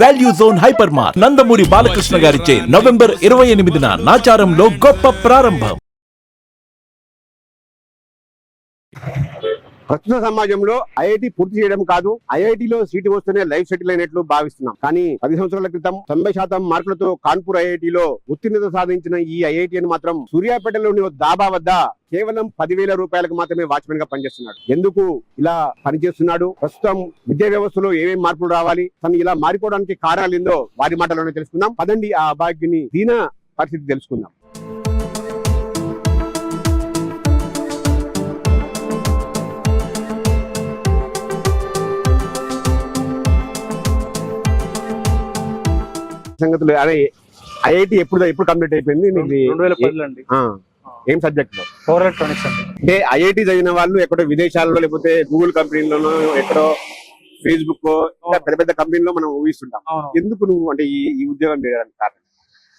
Value zone hyper mart Nandamuri Balakrishna గారిచే November ఇరవై ఎనిమిదిన నాచారంలో గొప్ప ప్రారంభం. ప్రస్తుత సమాజంలో ఐఐటి పూర్తి చేయడం కాదు ఐఐటిలో సీటు వస్తేనే లైఫ్ సెటిల్ అయినట్లు భావిస్తున్నాం. కానీ పది సంవత్సరాల క్రితం తొంభై శాతం మార్కులతో కాన్పూర్ ఐఐటిలో ఉత్తీర్ణత సాధించిన ఈ ఐఐటి అని మాత్రం సూర్యాపేటలోని దాబా వద్ద కేవలం పదివేల రూపాయలకు మాత్రమే వాచ్మెన్గా పనిచేస్తున్నాడు. ఎందుకు ఇలా పనిచేస్తున్నాడు? ప్రస్తుతం విద్యా వ్యవస్థలో ఏమేమి మార్పులు రావాలి? తను ఇలా మారిపోవడానికి కారణాలు ఏందో వారి మాటలోనే తెలుసుకుందాం. పదండి ఆ అభాగ్యుని దీన పరిస్థితి తెలుసుకుందాం. సంగతులు అదే ఐఐటి ఎప్పుడు ఎప్పుడు కంప్లీట్ అయిపోయింది? నీకు రెండు వేల పదిలో అండి. ఆ, ఏం సబ్జెక్ట్లో? పవర్ ఎలక్ట్రానిక్స్ అంటే ఐఐటి చదివిన వాళ్ళు ఎక్కడో విదేశాల్లో లేకపోతే గూగుల్ కంపెనీలోనో ఎక్కడో ఫేస్బుక్ ఇంకా పెద్ద పెద్ద కంపెనీలో మనం ఊహిస్తుంటాం. ఎందుకు నువ్వు అంటే ఈ ఈ ఉద్యోగం చేయడానికి కారణం?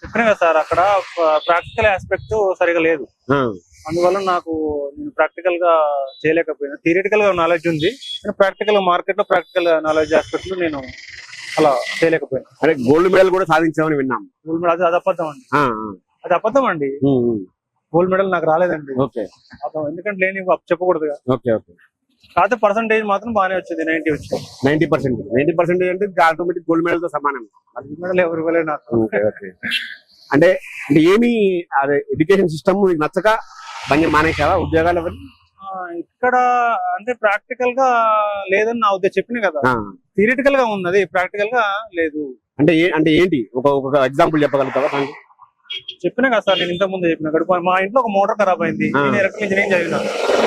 చెప్పిన కదా సార్ అక్కడ ప్రాక్టికల్ ఆస్పెక్ట్ సరిగా లేదు. అందువల్ల నాకు నేను ప్రాక్టికల్గా చేయలేకపోయినా. థియరిటికల్గా నాలెడ్జ్ ఉంది కానీ ప్రాక్టికల్ మార్కెట్లో ప్రాక్టికల్ నాలెడ్జ్ ఆస్పెక్ట్లో నేను అలా చేయలేకపోయినా. అదే గోల్డ్ మెడల్ కూడా సాధించామని విన్నాం. గోల్డ్ మెడల్ అది అబద్ధం అండి. అది అబద్ధం అండి. గోల్డ్ మెడల్ నాకు రాలేదండి. ఓకే. ఎందుకంటే లేని చెప్పకూడదు కదా. Okay okay. కాకపోతే పర్సంటేజ్ మాత్రం బాగానే వచ్చింది నైన్టీ వచ్చింది. నైన్టీ పర్సెంట్ నైన్టీ పర్సెంట్ అంటే ఆటోమేటిక్ గోల్డ్ మెడల్తో సమానం. మెడల్ ఎవరు ఇవ్వలేదు నాకు. అంటే అంటే ఏమి అదే ఎడ్యుకేషన్ సిస్టమ్ నచ్చక బండి మానేసావా ఉద్యోగాలు ఇక్కడ అంటే ప్రాక్టికల్గా లేదని నా ఉద్దేశం చెప్పిన కదా. థియరిటికల్గా ఉన్నది ప్రాక్టికల్గా లేదు. అంటే ఏ అంటే ఏంటి? ఒక ఒక ఎగ్జాంపుల్ చెప్పగలుగుతావా దానికి? చెప్పిన కదా సార్ నేను ఇంత ముందు చెప్పిన. గడుపు మా ఇంట్లో ఒక మోటార్ ఖరాబ్ అయింది. ఆ. నేను ఎలక్ట్రికల్ ఇంజనీరింగ్ చదివినా.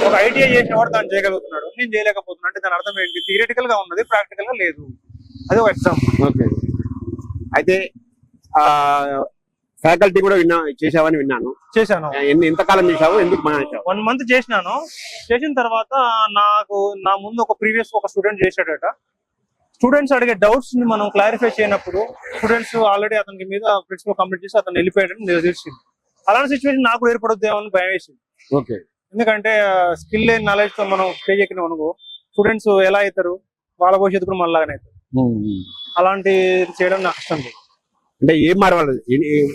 ఒక ఐటీఐ చేసిన వాడు దాన్ని చేయగలుగుతున్నాడు. నేను చేయలేకపోతున్నా. అంటే దాని అర్థం ఏంటి? థియరిటికల్గా ఉన్నది ప్రాక్టికల్గా లేదు. అది ఒక ఎగ్జాంపుల్ ఓకే. అయితే ఆ ఫ్యాకల్టీ కూడా విన్నా చేసావని విన్నాను. చేశాను. ఎన్ని ఎంతకాలం చేసావు ఎందుకు వన్ మంత్ చేసినాను. చేసిన తర్వాత నాకు నా ముందు ఒక ప్రీవియస్ ఒక స్టూడెంట్ చేశాడట. స్టూడెంట్స్ అడిగే డౌట్స్ని మనం క్లారిఫై చేయనప్పుడు స్టూడెంట్స్ ఆల్రెడీ అతనికి మీద ప్రిన్సిపల్ కంప్లీట్ చేసి అతను వెళ్ళిపోయాడని తెలిసింది. అలాంటి సిచ్యువేషన్ నాకు ఏర్పడొద్దేమో అని భయం వేసింది. ఓకే. ఎందుకంటే స్కిల్ లేని నాలెడ్జ్తో మనం స్టేజ్ ఎక్కినాం అనుకో స్టూడెంట్స్ ఎలా అవుతారు? వాళ్ళ భవిష్యత్తు కూడా మనలాగానే అవుతారు అలాంటి చేయడం నాకు ఇష్టం లేదు. అంటే ఏం మారవాలి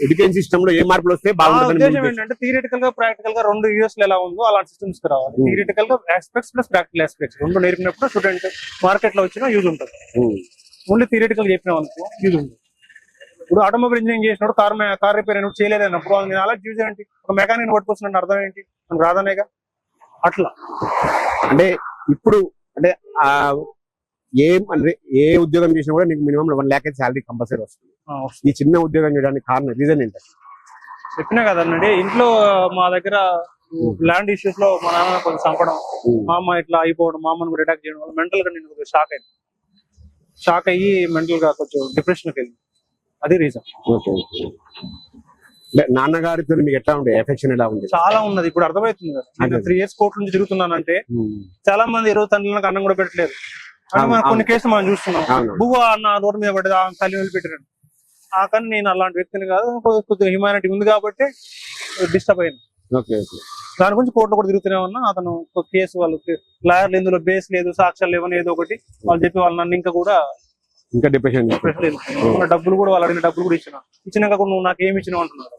ఎడ్యుకేషన్ సిస్టమ్లో ఏ మార్పులు వస్తే బాగుంటుంది థియరిటికల్గా ప్రాక్టికల్గా రెండు లో ఎలా ఉందో అలాంటి సిస్టమ్స్ రావాలి. Hmm. థియరిటికల్గా ఆస్పెక్ట్స్ ప్లస్ ప్రాక్టికల్ ఆస్పెక్ట్స్ రెండు నేర్పినప్పుడు స్టూడెంట్ మార్కెట్లో వచ్చినా యూజ్ ఉంటుంది. ఓన్లీ థియరిటికల్ చెప్పినాం అనుకో యూజ్ ఉంటుంది. ఇప్పుడు ఆటోమొబైల్ ఇంజనీరింగ్ చేసినప్పుడు కార్ కార్ రిపేర్ అయినప్పుడు చేయలేదన్నప్పుడు నేను అలా యూజ్ ఏంటి? ఒక మెకానిక్ పట్టుకొస్తున్న అర్థం ఏంటి? మనకు రాదనేగా? అట్లా. అంటే ఇప్పుడు అంటే ఆ ఏం అంటే ఏ ఉద్యోగం చేసినా కూడా నీకు మినిమం వన్ ల్యాక్ అయితే శాలరీ కంపల్సరీ వస్తుంది. ఈ చిన్న ఉద్యోగం చేయడానికి కారణం రీజన్ ఏంటి? చెప్పినా కదండి ఇంట్లో మా దగ్గర ల్యాండ్ ఇష్యూస్లో మా నాన్న కొంచెం చంపడం మా అమ్మ ఇట్లా అయిపోవడం మా అమ్మని కూడా అటాక్ చేయడం వల్ల మెంటల్గా నేను కొద్దిగా షాక్ అయింది షాక్ అయ్యి మెంటల్గా కొంచెం డిప్రెషన్కి వెళ్ళింది అది రీజన్ ఓకే నాన్నగారితో మీకు ఎట్లా ఉండే? ఎఫెక్షన్ ఎలా ఉంది? చాలా ఉన్నది. ఇప్పుడు అర్థమవుతుంది కదా. నేను. త్రీ ఇయర్స్ కోర్టు నుంచి తిరుగుతున్నానంటే. చాలా మంది రోజు తండ్రులకు అన్నం కూడా పెట్టలేదు. అంటే మనం కొన్ని. కేసులు మనం చూస్తున్నాం. బువ్వ అన్న రోడ్డు మీద పడ్డది ఆ తల్లి వదిలిపెట్టారు ఆ కానీ నేను అలాంటి వ్యక్తిని కాదు కొద్ది- కొద్దిగా హ్యుమానిటీ ఉంది కాబట్టి డిస్టర్బ్ ఓకే దాని గురించి కోర్టులో కూడా తిరుగుతూనే ఉన్నా. అతను కేసు వాళ్ళకి లాయర్లు ఇందులో బేస్ లేదు సాక్ష్యాలు లేవని ఏదో ఒకటి వాళ్ళు చెప్పి వాళ్ళు నన్ను ఇంకా కూడా ఇంకా డిప్రెషన్ డబ్బులు కూడా వాళ్ళు అడిగిన డబ్బులు కూడా ఇచ్చిన. ఇచ్చినాక కూడా నువ్వు నాకు ఏమి ఇచ్చినావు అంటున్నారు.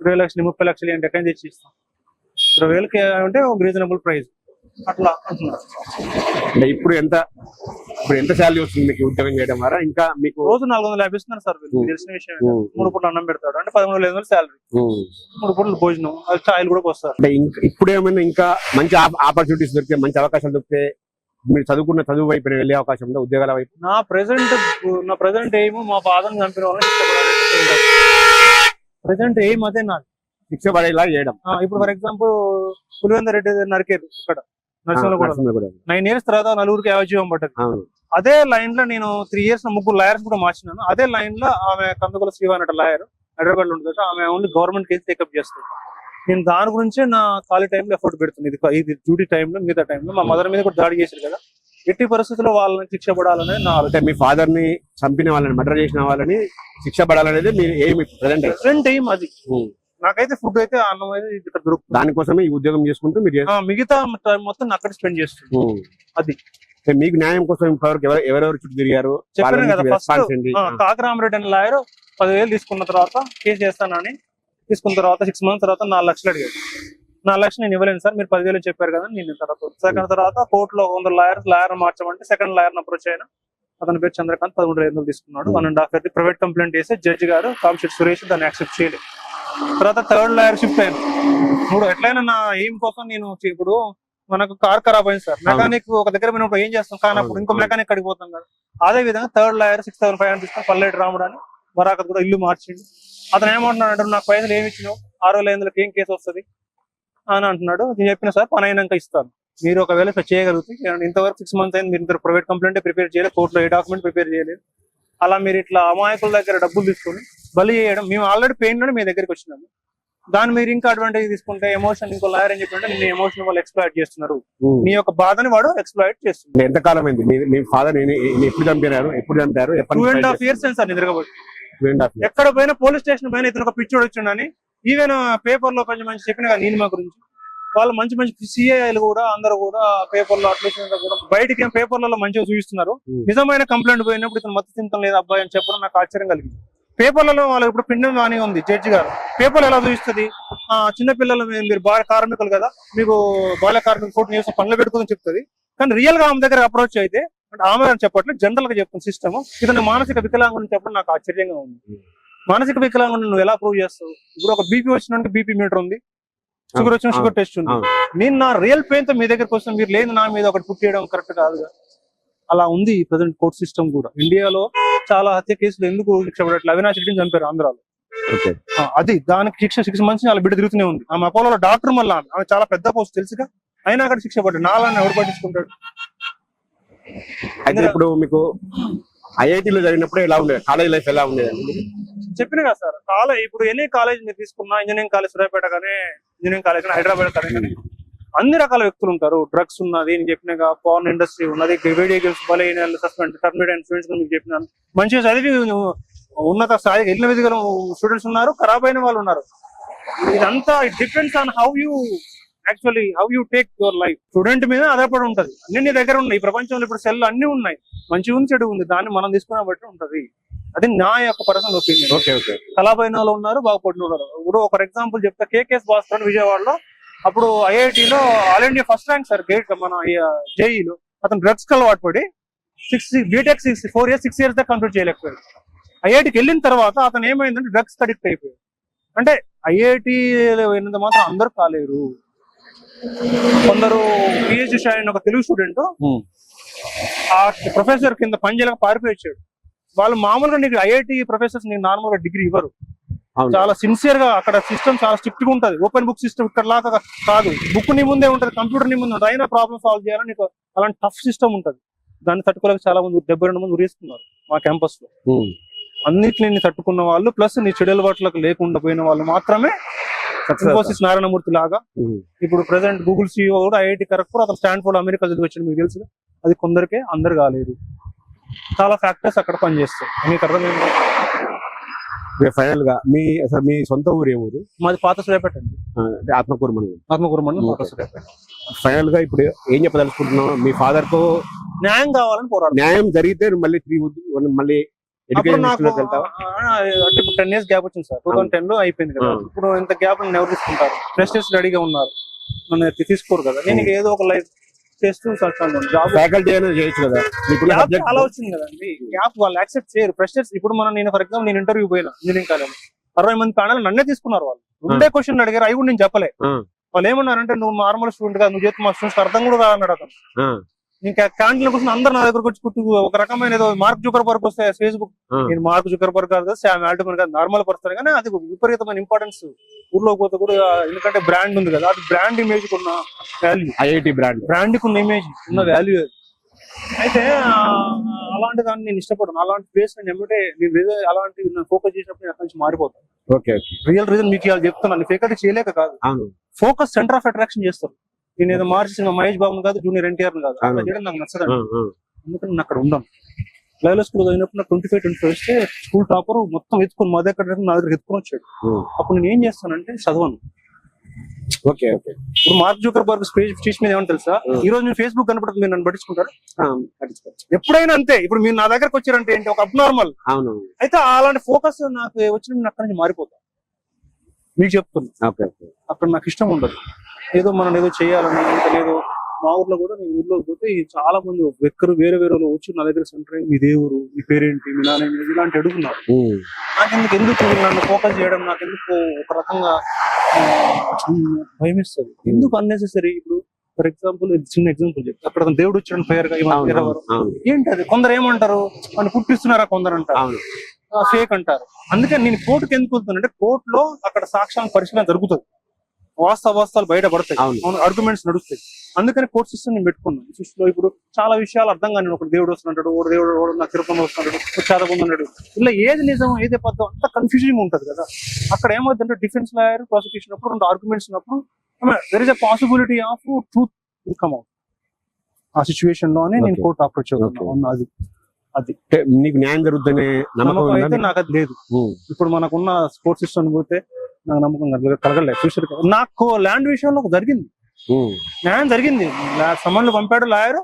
ఇరవై లక్షలు ముప్పై లక్షలు ఏంటి? ఎక్కడి నుంచి తెచ్చి ఇస్తాం ఇరవై వేలకి అంటే రీజనబుల్ ప్రైస్ అట్లా అంటున్నారు అంటే ఇప్పుడు ఎంత ఇప్పుడు ఎంత శాలరీ వస్తుంది మీకు ఉద్యోగం చేయడం ద్వారా? ఇంకా మీకు రోజు నాలుగు వందలు యాభై ఇస్తున్నారు సార్. మీకు తెలిసిన విషయం మూడు పూటలు అన్నం పెడతాడు. అంటే పదమూడు వేల ఐదు వందలు శాలరీ. మూడు పూటలు భోజనం అది ఛాయలు కూడా వస్తారు అంటే ఇప్పుడు ఏమైనా ఇంకా మంచి ఆపర్చునిటీస్ దొరికితే మంచి అవకాశాలు దొరికితే మీరు చదువుకున్న చదువు వైపు వెళ్ళే అవకాశం ఉందా? ఉద్యోగాల వైపు? నా ప్రెసెంట్ నా ప్రెసెంట్ ఎయిమ్ మా ఫాదర్ చంపిన వాళ్ళని ప్రెసెంట్ ఎయిమ్ అదే నాకు శిక్ష పడేలా చేయడం. ఇప్పుడు ఫర్ ఎగ్జాంపుల్ పులివెందర్ రెడ్డి నరికేరు ఇక్కడ. నరసింహలో. నైన్ ఇయర్స్ తర్వాత నలుగురికి యావజీవం పట్టదు అదే లైన్లో నేను త్రీ ఇయర్స్ ముగ్గురు లాయర్స్ కూడా మార్చినాను. అదే లైన్లో ఆమె కందుకుల శ్రీవాన్ అట లాయర్ హైదరాబాద్లో ఉంటుంది ఆమె ఓన్లీ గవర్నమెంట్ కేసు టేకప్ చేస్తుంది. నేను దాని గురించే నా ఖాళీ టైంలో ఎఫర్ట్ పెడుతుంది. ఇది ఇది డ్యూటీ టైంలో మిగతా టైంలో మా మదర్ మీద కూడా దాడి చేశారు కదా. ఎట్టి పరిస్థితుల్లో వాళ్ళని శిక్ష పడాలనేది నా అంటే మీ ఫాదర్ని చంపిన వాళ్ళని మర్డర్ చేసిన వాళ్ళని శిక్ష పడాలనేది మీరు ఏమి ప్రజెంట్ ప్రెసెంట్ టైం అది. నాకైతే ఫుడ్ అయితే అన్నం అయితే ఇక్కడ దొరుకుతుంది. దానికోసమే ఈ ఉద్యోగం చేసుకుంటూ మీరు చేస్తారు. ఆ, మిగతా టైం మొత్తం అక్కడ స్పెండ్ చేస్తుంది ఉమ్. అది. మీకు న్యాయం కోసం ఎవరు- ఎవరెవరు చుట్టూ తిరిగారు? వాళ్ళ చెప్పాను కదా ఫస్ట్ ఏంటి? కాకరామరెడ్డి అనే లాయర్ పదివేలు తీసుకున్న తర్వాత కేసు చేస్తానని తీసుకున్న తర్వాత సిక్స్ మంత్స్ తర్వాత నాలుగు లక్షలు అడిగాడు. నాలుగు లక్షలు నేను ఇవ్వలేను సార్ మీరు పదివేలు చెప్పారు కదా నేను తర్వాత సెకండ్ తర్వాత కోర్టులో వంద లాయర్ లాయర్ మార్చమంటే సెకండ్ లాయర్ అప్రోచ్ అయినా అతని పేరు చంద్రకాంత్ పదమూడు వేల ఐదు తీసుకున్నాడు. One and half year private complaint చేస్తే జడ్జి గారు కాంశెట్ సురేష్ దాన్ని యాక్సెప్ట్ చేయలేదు. తర్వాత థర్డ్ లాయర్ షిఫ్ట్ అయ్యాను ఇప్పుడు ఎట్లయినా నా ఎయిమ్ కోసం నేను ఇప్పుడు మనకు కార్ ఖరాబ్ అయింది సార్. మెకానిక్ ఒక దగ్గర పోయినప్పుడు ఏం చేస్తాం? కానప్పుడు ఇంకో మెకానిక్ అడిగి పోతాం కదా అదే విధంగా third lawyer six thousand five hundred తీసుకొని పల్లెటి రాముడు అని వరాకత్ కూడా ఇల్లు మార్చిండు. అతను ఏమంటున్నాడు నాకు పైసలు ఏమి ఇచ్చినావు? ఆరు వేల ఐదులకు ఏం కేసు వస్తుంది? అని అంటున్నాడు. నేను చెప్పిన సార్ పని అయినాక ఇస్తాను. మీరు ఒకవేళ చేయగలిగితే ఇంతవరకు సిక్స్ మంత్స్ అయింది మీరు ఇంత ప్రైవేట్ కంప్లైంట్ ప్రిపేర్ చేయలేదు కోర్టులో ఏ డాక్యుమెంట్ ప్రిపేర్ చేయలేదు. అలా మీరు ఇట్లా అమాయకుల దగ్గర డబ్బులు తీసుకొని బలి చేయడం. మేము ఆల్రెడీ పెయిన్లోనే మీ దగ్గరికి వచ్చినాము. దాన్ని మీరు ఇంకా అడ్వాంటేజ్ తీసుకుంటే ఎమోషన్ ఇంకో లాయర్ అని చెప్పంటే నేను ఎమోషన్ వాళ్ళు ఎక్స్ప్లాయిట్ చేస్తున్నారు. మీ యొక్క బాధని వాడు ఎక్స్ప్లాయిట్ చేస్తున్నారు. ఎంత కాలం అయింది మీ- ఫాదర్ ఎప్పుడు చంపారు? ఎప్పుడు చంపారు? Two and half years sir నిద్రపోయి ఎక్కడ పోయినా పోలీస్ స్టేషన్ పైన ఇతను ఒక పిచ్చోడు వచ్చిండని ఈవెన్ పేపర్లో కొంచెం మంచి చెప్పిన కదా నేను మా గురించి. వాళ్ళు మంచి మంచి సిఐలు కూడా అందరూ కూడా పేపర్లో అట్లీస్ట్ కూడా బయటికి ఏం పేపర్లలో మంచిగా చూపిస్తున్నారు. Hmm. నిజమైన కంప్లైంట్ పోయినప్పుడు ఇతను మత్తు తింటం లేదు అబ్బాయి అని చెప్పడం నాకు ఆశ్చర్యం కలిగింది. పేపర్లలో వాళ్ళు ఇప్పుడు పిండం కానీ ఉంది జడ్జి గారు. పేపర్లు ఎలా చూపిస్తుంది? ఆ చిన్న పిల్లలు మీ- మీరు బాల కార్మికులు కదా మీకు బాల కార్మిక కోర్టు చేసిన పనులు పెట్టుకోదని చెప్తుంది. కానీ రియల్గా ఆమె దగ్గర అప్రోచ్ అయితే అంటే ఆమె అని చెప్పట్లేదు జనరల్గా చెప్తుంది సిస్టమ్ ఇతను మానసిక వికలాంగుని చెప్పడం నాకు ఆశ్చర్యంగా ఉంది. మానసిక వికలాంగుని నువ్వు ఎలా ప్రూవ్ చేస్తావు? ఇప్పుడు ఒక బీపీ వచ్చిన బీపీ మీటర్ ఉంది షుగర్ వచ్చిన షుగర్ టెస్ట్ ఉంది. నేను నా రియల్ పెయిన్తో మీ దగ్గరకు వస్తాను మీరు లేదు నా మీద ఒకటి పుట్టేయడం కరెక్ట్ కాదుగా. అలా ఉంది ప్రజెంట్ కోర్ట్ సిస్టమ్ కూడా. ఇండియాలో చాలా హత్య కేసులు ఎందుకు శిక్ష పడట్లేదు అవినాష్ రెడ్డిని చంపారు ఆంధ్రాలో. అది దానికి శిక్ష సిక్స్ మంత్స్ అలా బిడ్డ తిరుగుతూనే ఉంది. ఆమె అపోలో డాక్టర్ మళ్ళీ ఆమె. చాలా పెద్ద పోస్ట్ తెలుసుగా. అయినా అక్కడ శిక్ష పడ్డాడు. నాలని ఎవరు పట్టించుకుంటాడు? అయితే ఇప్పుడు మీకు ఐఐటిలో జరిగినప్పుడు ఎలా ఉండేది కాలేజ్ లైఫ్ ఎలా ఉండేది చెప్పిన కదా సార్. కాలేజ్ ఇప్పుడు ఎన్ని కాలేజ్ మీరు తీసుకున్నా ఇంజనీరింగ్ కాలేజ్ సూర్యాపేట కానీ ఇంజనీరింగ్ కాలేజ్ కానీ హైదరాబాద్ కానీ అన్ని రకాల వ్యక్తులు ఉంటారు. డ్రగ్స్ ఉన్నది నేను చెప్పినగా పవర్ ఇండస్ట్రీ ఉన్నది వీడియోస్ బలహీనాలు సస్పెండ్ టర్మినేట్ అండ్ స్టూడెంట్స్ మీకు చెప్పినాను. మంచిగా చదివి ఉన్నత స్థాయికి వెళ్ళిన విధిగా స్టూడెంట్స్ ఉన్నారు ఖరాబ్ అయిన వాళ్ళు ఉన్నారు. ఇదంతా it depends on how you actually how you take your life student మీద ఆధారపడి ఉంటది. అన్ని నీ దగ్గర ఉన్నాయి. ఈ ప్రపంచంలో ఇప్పుడు సెల్ అన్ని ఉన్నాయి. మంచి ఉంది చెడు ఉంది. దాన్ని మనం తీసుకున్న బట్టి ఉంటది. అది నా యొక్క పర్సనల్ ఒపీనియన్ ఓకే ఓకే. కళాపైన వాళ్ళు ఉన్నారు బాగుపడిన వాళ్ళు ఉన్నారు. ఇప్పుడు ఒక ఎగ్జాంపుల్ చెప్తా. కేకేఎస్ భాస్కర్ విజయవాడలో అప్పుడు ఐఐటిలో all India first rank sir GATE మన జేఈలో. అతను డ్రగ్స్ అలవాటు పడి six B Tech six four years six years దాకా కంప్లీట్ చేయలేకపోయాడు. ఐఐటికి వెళ్ళిన తర్వాత అతను ఏమైందంటే డ్రగ్స్ అడిక్ట్ అయిపోయాడు. అంటే ఐఐటి వెళ్ళినంత మాత్రం అందరూ కాలేరు. కొందరు పిహెచ్డి షాయిన్ ఒక తెలుగు స్టూడెంట్. ఆ ప్రొఫెసర్ కింద పనిచేయలేక పారిపోయి వచ్చాడు. వాళ్ళు మామూలుగా నీకు ఐఐటి ప్రొఫెసర్స్ నీకు నార్మల్గా డిగ్రీ ఇవ్వరు. చాలా సిన్సియర్గా అక్కడ సిస్టమ్ చాలా స్ట్రిక్ట్గా ఉంటది. ఓపెన్ బుక్ సిస్టమ్ ఇక్కడ లాగా కాదు. బుక్ నీ ముందే ఉంటది కంప్యూటర్ నీ ముందే అయినా ప్రాబ్లమ్ సాల్వ్ చేయాలని నీకు అలాంటి టఫ్ సిస్టమ్ ఉంటది. దాన్ని తట్టుకోలేక చాలా మంది డెబ్బై రెండు మంది ఉరేస్తున్నారు మా క్యాంపస్లో. అన్నిటిని తట్టుకున్న వాళ్ళు ప్లస్ నీ చెడు అలవాట్లకు లేకుండా పోయిన వాళ్ళు మాత్రమే ఇన్ఫోసిస్ నారాయణమూర్తి లాగా. ఇప్పుడు ప్రెసెంట్ గూగుల్ సిఇఓ కూడా ఐఐటి కరెక్ట్ అతను స్టాన్ఫోర్డ్ అమెరికా చదివి వచ్చాడు మీకు తెలుసు అది కొందరికే అందరు కాలేదు. చాలా ఫ్యాక్టర్స్ అక్కడ పనిచేస్తాయి. మీకు అర్థమైంది? ఫైనల్గా మీ అసలు మీ సొంత ఊరు ఏ ఊరు? మాది పాత సూర్యాపేట అండి. అంటే ఆత్మకూరు మండలం. ఆత్మకూరు మండలం పాత Okay. సూర్యాపేట ఫైనల్గా ఇప్పుడు ఏం చెప్పదలుచుకుంటున్నాం మీ ఫాదర్కు న్యాయం కావాలని పోరాడు న్యాయం జరిగితే మళ్ళీ త్రీ మళ్ళీ అంటే ఇప్పుడు టెన్ ఇయర్స్ గ్యాప్ వచ్చింది సార్. టూ థౌసండ్ టెన్లో అయిపోయింది కదా. ఇప్పుడు ఇంత గ్యాప్ ఎవరు తీసుకుంటారు? ఫ్రెషర్స్ రెడీగా ఉన్నారు. నన్ను తీసుకోరు కదా. నేను ఏదో ఒక లైఫ్ చేస్తూ జాబ్ ఫ్యాకల్టీ అనేది చేయొచ్చు కదా. మీకు గ్యాప్ సబ్జెక్ట్ చాలా వచ్చింది కదండి. గ్యాప్ వాళ్ళు యాక్సెప్ట్ చేయరు. ఫ్రెషర్స్ ఇప్పుడు మనం నేను ఫర్ ఎగ్జాంపుల్ నేను ఇంటర్వ్యూ పోయినా ఇంజనీరింగ్ కాలేజ్ అరవై మంది ప్యానల్ నన్నే తీసుకున్నారు వాళ్ళు. ఉండే క్వశ్చన్ అడిగారు అవి కూడా నేను చెప్పలే. వాళ్ళు ఏమన్నారంటే నువ్వు నార్మల్ స్టూడెంట్ కాదు నువ్వు చేతి మా స్టూడెంట్స్ అర్థం కూడా కాదన్నాడు అతను. ఇంకా క్యాంటీన్ కూర్చొని అందరు నా దగ్గరకు వచ్చి కుట్టు ఒక రకమైన ఏదో మార్క్ జుకర్ బర్గ్ వస్తే ఫేస్బుక్ నేను మార్క్ జుకర్ బర్గ్ కాదు శామ్ ఆల్టమన్ కాదు నార్మల్ పర్సన్ కానీ అది విపరీతమైన ఇంపార్టెన్స్ ఊర్లో పోతే కూడా ఎందుకంటే బ్రాండ్ ఉంది కదా అది బ్రాండ్ ఇమేజ్ ఉన్న వాల్యూ ఐఐటి బ్రాండ్ బ్రాండ్కు ఉన్న ఇమేజ్ ఉన్న వాల్యూ అది. అయితే అలాంటి దాన్ని నేను ఇష్టపడను. అలాంటి ప్లేస్ నేను ఎమ్మటే నేను ఏదో అలాంటి ఫోకస్ చేసినప్పుడు అక్కడి నుంచి మారిపోతాను ఓకే రియల్ రీజన్ మీకు ఇవాళ చెప్తున్నాను ఫేక్ అయితే చేయలేక కాదు. ఫోకస్ సెంటర్ ఆఫ్ అట్రాక్షన్ చేస్తారు. నేను ఏదో మార్చి మహేష్ బాబు కాదు జూనియర్ ఎన్టీఆర్ కాదు. నాకు నచ్చదండి. అందుకని నేను అక్కడ ఉండాను. లైవ్లో స్కూల్ చదివినప్పుడు నాకు ట్వంటీ ఫైవ్ ట్వంటీ ఫైవ్ వస్తే స్కూల్ టాపర్ మొత్తం ఎత్తుకొని మా దగ్గర నా దగ్గర ఎత్తుకొని వచ్చాడు. అప్పుడు నేను ఏం చేస్తానంటే చదవను. Okay okay. ఇప్పుడు మార్క్ జూకర్ బర్గ్ స్పీచ్ మీద ఏమని తెలుసా. ఈ రోజు నేను ఫేస్బుక్ కనపడుతుంది మీరు నన్ను పట్టించుకుంటారు? ఎప్పుడైనా అంతే. ఇప్పుడు మీరు నా దగ్గరకు వచ్చారంటే ఏంటి? ఒక అబ్నార్మల్. అవును. అయితే అలాంటి ఫోకస్ నాకు వచ్చిన నేను అక్కడి నుంచి మారిపోతా. మీకు చెప్తున్నా. అక్కడ నాకు ఇష్టం ఉండదు. ఏదో మనం ఏదో చేయాలని లేదు మా ఊర్లో కూడా నేను ఊర్లో పోతే చాలా మంది వెక్కరు వేరే వేరే వచ్చి నా దగ్గర సెంటర్ మీ దేవురు మీ పేరేంటి మీ నాన్న? ఇలాంటి అడుగున్నారు. నాకెందుకు ఎందుకు నన్ను ఫోకస్ చేయడం నాకెందుకు ఒక రకంగా భయం ఇస్తుంది ఎందుకు అన్నెసెసరీ ఇప్పుడు ఫర్ ఎగ్జాంపుల్ చిన్న ఎగ్జాంపుల్ చెప్తా. అక్కడ దేవుడు వచ్చాడు ఫైర్గా ఏంటి అది కొందరు ఏమంటారు? వాళ్ళు పుట్టిస్తున్నారా కొందరు? అంటారు. ఫేక్ అంటారు. అందుకే నేను కోర్టుకి ఎందుకు వెళ్తున్నానంటే కోర్టులో అక్కడ సాక్ష్యాల పరిశీలన జరుగుతుంది. వాస్తవ వాస్తవాలు బయటపడతాయి అవును. ఆర్గ్యుమెంట్స్ నడుస్తాయి అందుకని కోర్ట్ సిస్టమ్ నేను పెట్టుకున్నాను సృష్టిలో ఇప్పుడు చాలా విషయాలు అర్థం కాని ఒక దేవుడు వస్తున్నాడు ఒక దేవుడు నాకు తిరుపతి వస్తున్నాడు ఉన్నాడు ఇలా ఏది నిజం ఏది అబద్ధం అంత కన్ఫ్యూజింగ్ ఉంటది కదా అక్కడ ఏమవుతుందంటే డిఫెన్స్ లాయర్ ప్రాసిక్యూషన్ అప్పుడు రెండు ఆర్గ్యుమెంట్స్ ఉన్నప్పుడు there is a possibility of truth will come out ఆ సిచ్యువేషన్లోనే నేను. Court approach. అవుతున్నాను అది అంటే నీకు న్యాయం జరుగుతుందనే నమ్మకం అయితే నీకు? అది లేదు. ఇప్పుడు మనకున్న స్పోర్ట్స్ సిస్టమ్ పోతే నాకు నమ్మకం కలగ- కలగలేదు. ఫ్యూచర్ నాకు ల్యాండ్ విషయంలో జరిగింది. న్యాయం జరిగింది. సమన్లు పంపాడు లాయర్.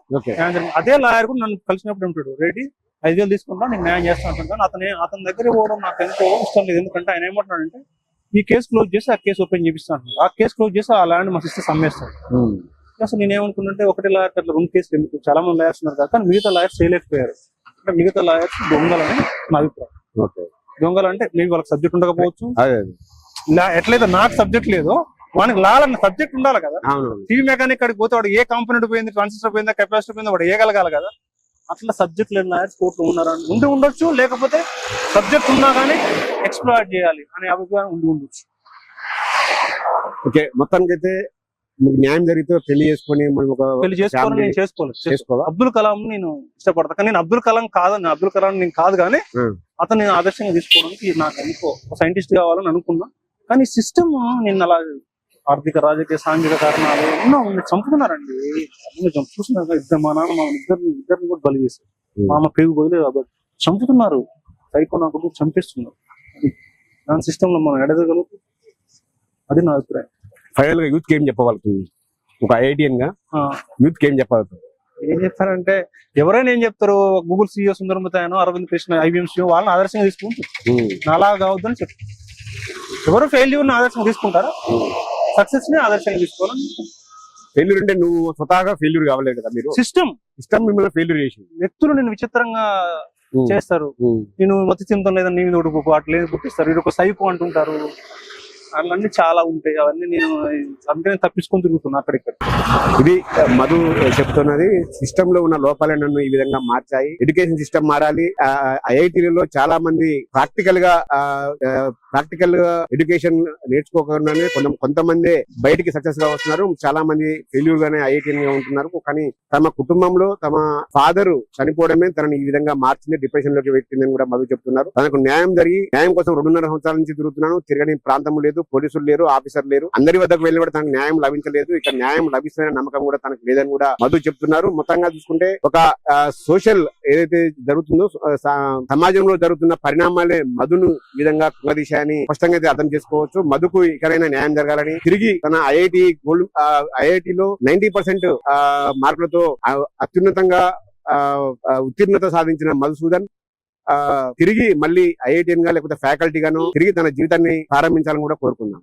అదే లాయర్ కూడా నన్ను కలిసినప్పుడు ఉంటాడు రెడీ ఐదు వేలు తీసుకుంటా నేను న్యాయం చేస్తాను అంటాను అతనే అతని దగ్గర పోవడం నాకు ఎంతో ఇష్టం లేదు. ఎందుకంటే ఆయన ఏమంటున్నాడంటే ఈ కేసు క్లోజ్ చేసి ఆ కేసు ఓపెన్ చేపిస్తాను ఆ కేసు క్లోజ్ చేసి ఆ ల్యాండ్ మా సిస్టర్ అమ్మేస్తాడు ఉమ్. అసలు నేను ఏమనుకున్నంటే ఒకటి లాయర్ అట్లా రెండు కేసులు ఎందుకు? చాలా మంది లాయర్స్ ఉన్నారు కానీ మిగతా లాయర్స్ చేయలేకపోయారు. అంటే మిగతా లాయర్స్ దొంగలని నా అభిప్రాయం. ఓకే. దొంగలు అంటే మీకు వాళ్ళకి సబ్జెక్ట్ ఉండకపోవచ్చు. ఎట్లయితే నాకు సబ్జెక్ట్ లేదో వానికి లాలన్న సబ్జెక్ట్ ఉండాలి కదా. టీవీ మెకానిక్ కాడికి పోతే వాడు ఏ కాంపోనెంట్ పోయింది ట్రాన్సిస్టర్ పోయిందా కెపాసిటర్ పోయిందా వాడు వేయగలగాలి కదా. అట్లా సబ్జెక్ట్ లేని లాయర్స్ కోర్టులో ఉన్నారు? ఉండి ఉండొచ్చు లేకపోతే సబ్జెక్ట్ ఉన్నా కానీ ఎక్స్ప్లోర్ చేయాలి అనే అభిప్రాయం ఉండి ఉండొచ్చు. ఓకే మొత్తానికి అయితే మీకు న్యాయం జరిగితే పెళ్ళి చేసుకొని మనం ఒక పెళ్ళి Family నేను చేసుకోలేదు చేసుకో- చేసుకోవా అబ్దుల్ కలాం నేను ఇష్టపడతా. కానీ నేను అబ్దుల్ కలాం కాదని అబ్దుల్ కలాం నేను కాదు కానీ. అతను నేను ఆదర్శంగా తీసుకోవడానికి నాకు ఒక సైంటిస్ట్ కావాలని అనుకున్నా. కానీ సిస్టమ్ నేను అలా ఆర్థిక రాజకీయ సాంఘిక కారణాలు ఎన్నో ఉన్నాయి. చంపుతున్నారండి. చూస్తున్నారు కదా, ఇద్దరు మా నాన్న మా ఇద్దరిని ఇద్దరిని కూడా బలి చేశారు. మా అమ్మ పేగు బదిలే కాబట్టి చంపుతున్నారు. సైకో నా కొడుకు చంపిస్తున్నారు. దాని సిస్టమ్లో మనం ఎడదగలుగుతాం. అది నా అభిప్రాయం. ఫైనల్గా యూత్కి ఏం చెప్పగలుగుతుంది ఒక ఐఐటిఎన్గా యూత్కి ఏం చెప్పగలుగుతుంది ఏం చెప్తారంటే ఎవరైనా ఏం చెప్తారు? గూగుల్ సీఈఓ సుందరమతాయనో అరవింద్ కృష్ణ ఐబిఎం సీఈఓ వాళ్ళని ఆదర్శంగా తీసుకుంటారు. అలా కావద్దని చెప్తారు. ఎవరు ఫెయిల్యూర్ ఆదర్శంగా తీసుకుంటారా? సక్సెస్ని ఆదర్శంగా తీసుకోవాలని ఫెయిల్యూర్ అంటే నువ్వు స్వతహాగా ఫెయిల్యూర్ కావలేదు కదా మీరు? సిస్టమ్ ఇష్టం మిమ్మల్ని ఫెయిల్యూర్ చేసింది. వ్యక్తులు నేను విచిత్రంగా. చేస్తారు. నేను మతి చింతం లేదని నీ మీద ఉడుకు అట్లా లేదు పుట్టిస్తారు. ఇది ఒక సైకో అంటుంటారు. అన్నీ చాలా ఉంటాయి. అవన్నీ నేను అందుకనే తప్పించుకొని తిరుగుతున్నా అక్కడిక్కడ. ఇది మధు చెప్తున్నది సిస్టమ్లో ఉన్న లోపాలే నన్ను ఈ విధంగా మార్చాయి. ఎడ్యుకేషన్ సిస్టమ్ మారాలి. ఐఐటీలలో చాలా మంది ప్రాక్టికల్గా ప్రాక్టికల్ ఎడ్యుకేషన్ నేర్చుకోకుండానే కొంత కొంతమంది బయటికి సక్సెస్గా వస్తున్నారు. చాలా మంది ఫెయిల్యూర్ గానే ఐఐటీ ఉంటున్నారు. కానీ తమ కుటుంబంలో తమ ఫాదర్ చనిపోవడమే తనని ఈ విధంగా మార్చింది. డిప్రెషన్లోకి పెట్టిందని కూడా మధు చెప్తున్నారు. తనకు న్యాయం జరిగి న్యాయం కోసం రెండున్నర సంవత్సరాల నుంచి తిరుగుతున్నాను. తిరగని ప్రాంతం లేదు. పోలీసులు లేరు ఆఫీసర్ లేరు. అందరి వద్దకు వెళ్ళి కూడా తనకు న్యాయం లభించలేదు. ఇక్కడ న్యాయం లభిస్తుందనే నమ్మకం కూడా తనకు లేదని కూడా మధు చెప్తున్నారు. మొత్తంగా చూసుకుంటే ఒక సోషల్ ఏదైతే జరుగుతుందో సమాజంలో జరుగుతున్న పరిణామాలే మధును ఈ విధంగా కుంగదీశాయని స్పష్టంగా అయితే అర్థం చేసుకోవచ్చు. మధుకు ఇక్కడైనా న్యాయం జరగాలని తిరిగి తన ఐఐటి గోల్డ్ ఐఐటిలో నైన్టీ పర్సెంట్ మార్కులతో అత్యున్నతంగా ఆ, ఉత్తీర్ణత సాధించిన మధుసూదన్ తిరిగి మళ్ళీ ఐఐటిఎన్గా లేకపోతే ఫ్యాకల్టీ గాను తిరిగి తన జీవితాన్ని ప్రారంభించాలని కూడా కోరుకుందాం.